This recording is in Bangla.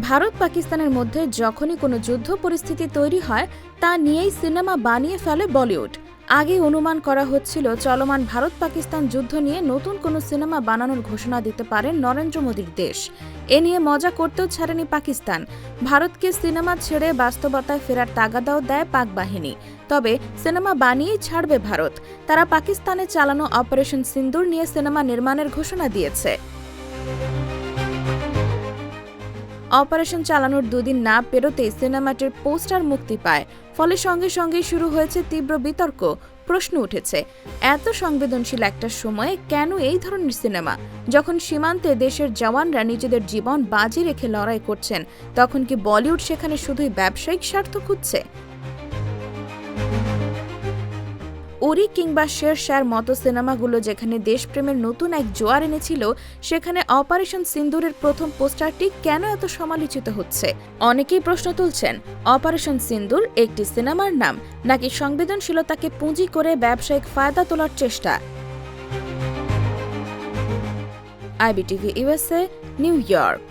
ভারত পাকিস্তানের মধ্যে যখনই কোনো যুদ্ধ পরিস্থিতি তৈরি হয়, তা নিয়েই সিনেমা বানিয়ে ফেলে বলিউড। আগে অনুমান করা হচ্ছিল, চলমান ভারত পাকিস্তান যুদ্ধ নিয়ে নতুন কোনো সিনেমা বানানোর ঘোষণা দিতে পারে নরেন্দ্র মোদীর দেশ। এ নিয়ে মজা করতেও ছাড়েনি পাকিস্তান। ভারতকে সিনেমা ছেড়ে বাস্তবতায় ফেরার তাগাদাও দেয় পাক বাহিনী। তবে সিনেমা বানিয়েই ছাড়বে ভারত। তারা পাকিস্তানে চালানো অপারেশন সিন্দুর নিয়ে সিনেমা নির্মাণের ঘোষণা দিয়েছে। অপারেশন চালানোর দুদিন না পেরোতেই সিনেমাটির পোস্টার মুক্তি পায়। ফলে সঙ্গে সঙ্গেই শুরু হয়েছে তীব্র বিতর্ক। প্রশ্ন উঠেছে, এত সংবেদনশীল একটা সময়ে কেন এই ধরনের সিনেমা? যখন সীমান্তে দেশের জওয়ানরা নিজেদের জীবন বাজি রেখে লড়াই করছেন, তখন কি বলিউড সেখানে শুধুই ব্যবসায়িক স্বার্থ খুঁজছে? উরি কিংবা শের শাহর মতো সিনেমাগুলো যেখানে দেশপ্রেমের নতুন এক জোয়ার এনেছিল, সেখানে অপারেশন সিন্দুরের প্রথম পোস্টারটি কেন এত সমালোচিত হচ্ছে? অনেকেই প্রশ্ন তুলছেন, অপারেশন সিন্দুর একটি সিনেমার নাম, নাকি সংবেদনশীলতাকে পুঁজি করে ব্যবসায়িক ফায়দা তোলার চেষ্টা? IBTV USA New York.